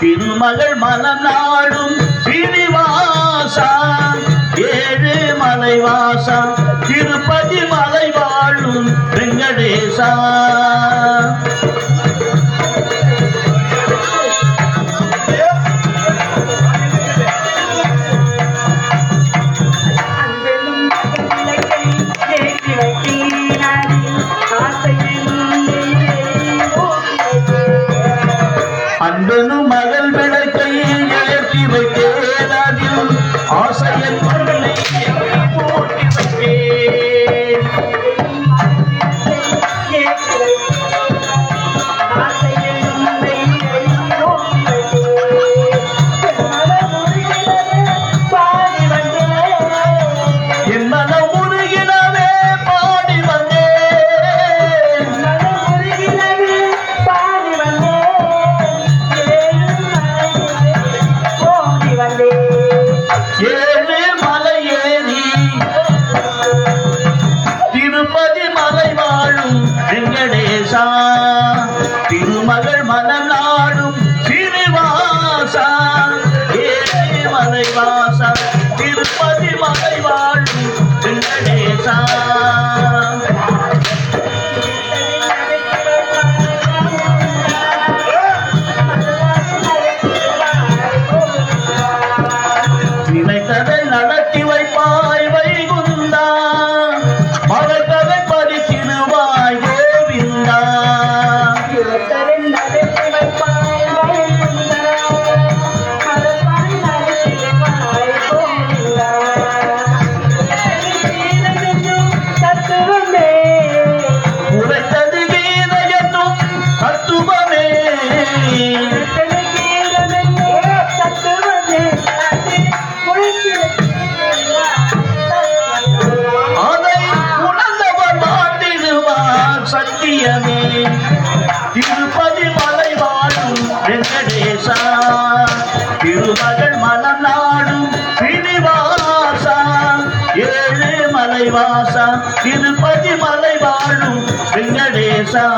திருமகள் மலநாடும் சீனிவாசா. ஏழு மலைவாசா. திருப்பதி மலை வாழும் வெங்கடேசா. और सर ये வாழும் வெங்கடேசா. திருமகள் மனம் நாடும் சீனிவாசா மலைவாசா. திருப்பதி மலை வாழும் வெங்கடேசா. தத்துவமே. அதை உணர்ந்தவர் வாழ்ந்திடுவார் சத்தியமே. திருப்பதி மலை வாழும் வெங்கடேசா. திருமகள் மலம் நாடும் ஸ்ரீனிவாசா. ஏழு மலைவாசா. திருப்பதி மலை வாழும் வெங்கடேசா.